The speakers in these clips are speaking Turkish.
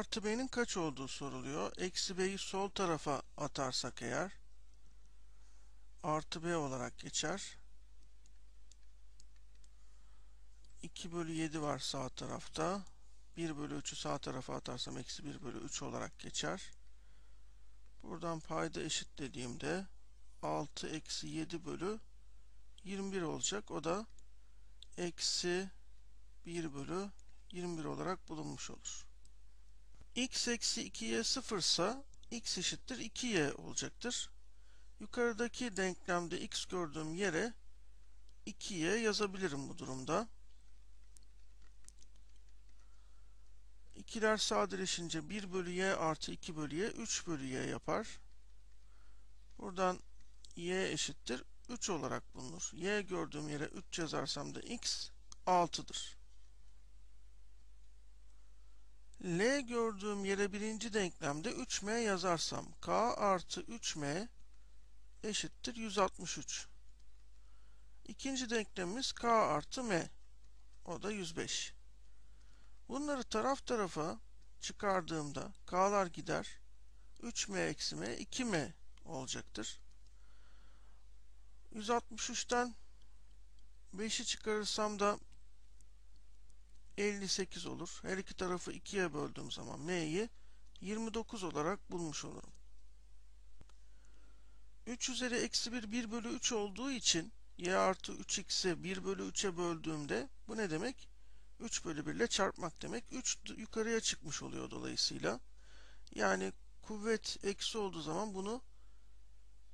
artı b'nin kaç olduğu soruluyor. Eksi b'yi sol tarafa atarsak eğer artı b olarak geçer. 2 bölü 7 var sağ tarafta. 1 bölü 3'ü sağ tarafa atarsam eksi 1 bölü 3 olarak geçer. Buradan payda eşitlediğimde 6 eksi 7 bölü 21 olacak. O da eksi 1 bölü 21 olarak bulunmuş olur. X eksi 2y sıfırsa x eşittir 2y olacaktır. Yukarıdaki denklemde x gördüğüm yere 2y yazabilirim bu durumda. İkiler sadeleşince 1 bölü y artı 2 bölü y 3 bölü y yapar. Buradan y eşittir 3 olarak bulunur. y gördüğüm yere 3 yazarsam da x 6'dır. L gördüğüm yere birinci denklemde 3m yazarsam k artı 3m eşittir 163. İkinci denklemimiz k artı m. O da 105. Bunları taraf tarafa çıkardığımda k'lar gider. 3m eksi m 2m olacaktır. 163'ten 5'i çıkarırsam da 58 olur. Her iki tarafı 2'ye böldüğüm zaman m'yi 29 olarak bulmuş olurum. 3 üzeri eksi 1 1 bölü 3 olduğu için y artı 3x'i 1 bölü 3'e böldüğümde bu ne demek? 3 bölü 1 ile çarpmak demek. 3 yukarıya çıkmış oluyor dolayısıyla. Yani kuvvet eksi olduğu zaman bunu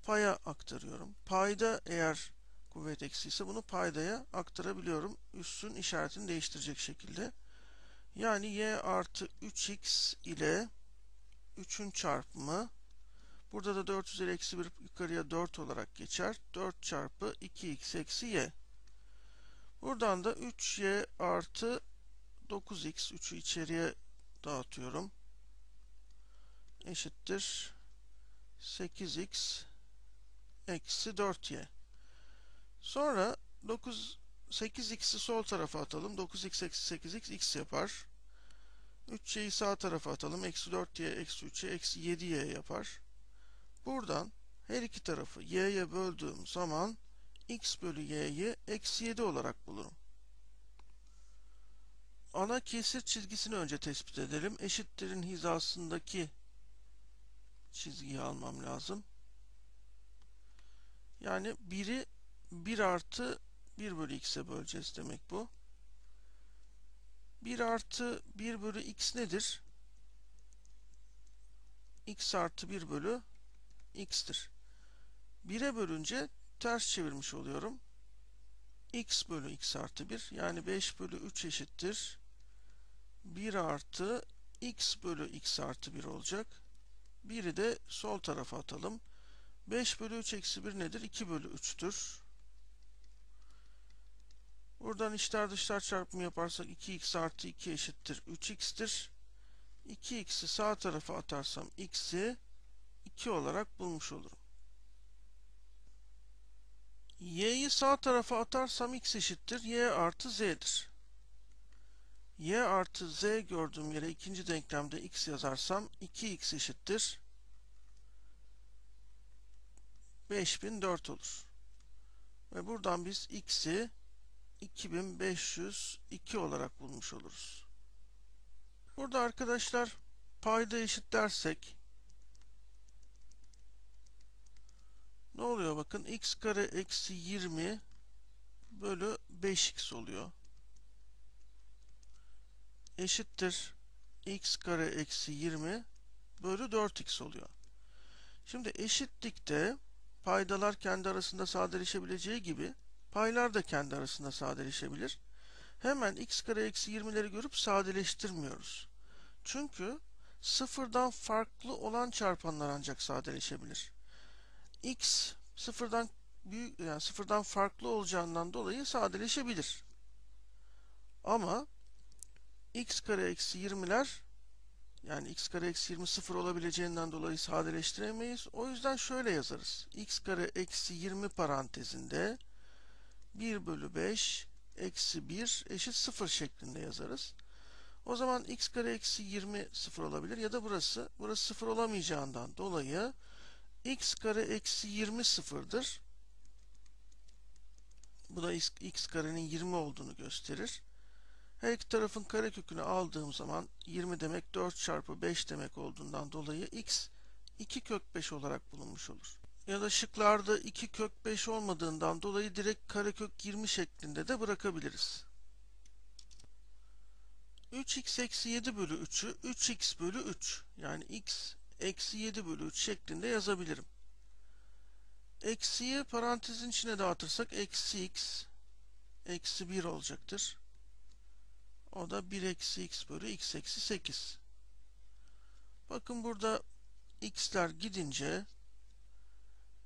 paya aktarıyorum. Payda eğer kuvvet eksi ise bunu paydaya aktarabiliyorum. Üssün işaretini değiştirecek şekilde. Yani y artı 3x ile 3'ün çarpımı burada da 4 üzeri eksi 1 yukarıya 4 olarak geçer. 4 çarpı 2x eksi y. Buradan da 3y artı 9x 3'ü içeriye dağıtıyorum. Eşittir 8x eksi 4y. Sonra 9 8x'i sol tarafa atalım. 9x eksi 8x x yapar. 3y'yi sağ tarafa atalım. Eksi 4y eksi 3y eksi 7y yapar. Buradan her iki tarafı y'ye böldüğüm zaman x bölü y'yi eksi 7 olarak bulurum. Ana kesir çizgisini önce tespit edelim. Eşittirin hizasındaki çizgiyi almam lazım. Yani 1'i 1 artı 1 bölü x'e böleceğiz demek bu. 1 artı 1 bölü x nedir? x artı 1 bölü x'tir. 1'e bölünce ters çevirmiş oluyorum. x bölü x artı 1 yani 5 bölü 3 eşittir. 1 artı x bölü x artı 1 olacak. 1'i de sol tarafa atalım. 5 bölü 3 eksi 1 nedir? 2 bölü 3'tür. Buradan içler dışlar çarpımı yaparsak 2x artı 2 eşittir 3x'tir. 2x'i sağ tarafa atarsam x'i 2 olarak bulmuş olurum. y'yi sağ tarafa atarsam x eşittir y artı z'dir. y artı z gördüğüm yere ikinci denklemde x yazarsam 2x eşittir 5004 olur. Ve buradan biz x'i 2502 olarak bulmuş oluruz. Burada arkadaşlar payda eşitlersek ne oluyor bakın x kare eksi 20 bölü 5x oluyor. Eşittir x kare eksi 20 bölü 4x oluyor. Şimdi eşitlikte paydalar kendi arasında sadeleşebileceği gibi paylar da kendi arasında sadeleşebilir. Hemen x kare eksi 20'leri görüp sadeleştirmiyoruz. Çünkü sıfırdan farklı olan çarpanlar ancak sadeleşebilir. x sıfırdan büyük yani sıfırdan farklı olacağından dolayı sadeleşebilir. Ama x kare eksi 20'ler yani x kare eksi 20 sıfır olabileceğinden dolayı sadeleştiremeyiz. O yüzden şöyle yazarız. x kare eksi 20 parantezinde 1 bölü 5 eksi 1 eşit 0 şeklinde yazarız. O zaman x kare eksi 20 sıfır olabilir ya da burası. Burası sıfır olamayacağından dolayı x kare eksi 20 sıfırdır. Bu da x, karenin 20 olduğunu gösterir. Her iki tarafın karekökünü aldığım zaman 20 demek 4 çarpı 5 demek olduğundan dolayı x 2 kök 5 olarak bulunmuş olur. Ya da şıklarda 2 kök 5 olmadığından dolayı direkt karekök 20 şeklinde de bırakabiliriz. 3x eksi 7 bölü 3'ü 3x bölü 3 yani x eksi 7 bölü 3 şeklinde yazabilirim. Eksiyi parantezin içine dağıtırsak eksi x eksi 1 olacaktır. O da 1 eksi x bölü x eksi 8. Bakın burada x'ler gidince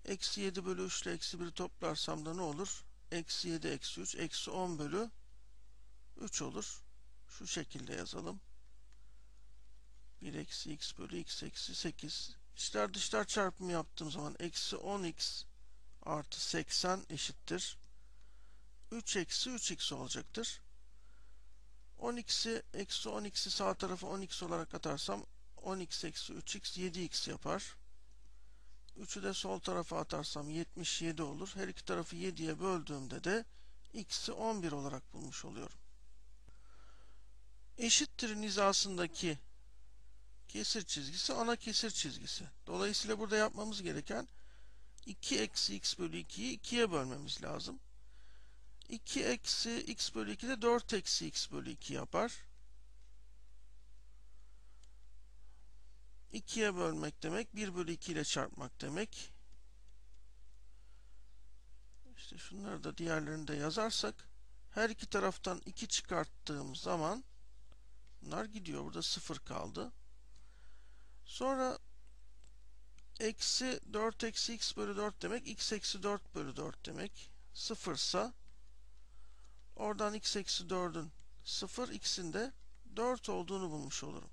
eksi 7 bölü 3 ile eksi 1'i toplarsam da ne olur? Eksi 7 eksi 3 eksi 10 bölü 3 olur. Şu şekilde yazalım. 1 eksi x bölü x eksi 8. İçler dışlar çarpımı yaptığım zaman eksi 10x artı 80 eşittir. 3 eksi 3x olacaktır. 10x'i eksi 10x'i sağ tarafa 10x olarak atarsam 10x eksi 3x 7x yapar. 3'ü de sol tarafa atarsam 77 olur. Her iki tarafı 7'ye böldüğümde de x'i 11 olarak bulmuş oluyorum. Eşittir nizasındaki kesir çizgisi ana kesir çizgisi. Dolayısıyla burada yapmamız gereken 2 eksi x bölü 2'yi 2'ye bölmemiz lazım. 2 eksi x bölü 2 de 4 eksi x bölü 2 yapar. 2'ye bölmek demek 1 bölü 2 ile çarpmak demek. İşte şunları da diğerlerini de yazarsak her iki taraftan 2 çıkarttığım zaman bunlar gidiyor. Burada 0 kaldı. Sonra eksi 4 eksi x bölü 4 demek x eksi 4 bölü 4 demek. 0 ise oradan x eksi 4'ün 0 x'in de 4 olduğunu bulmuş olurum.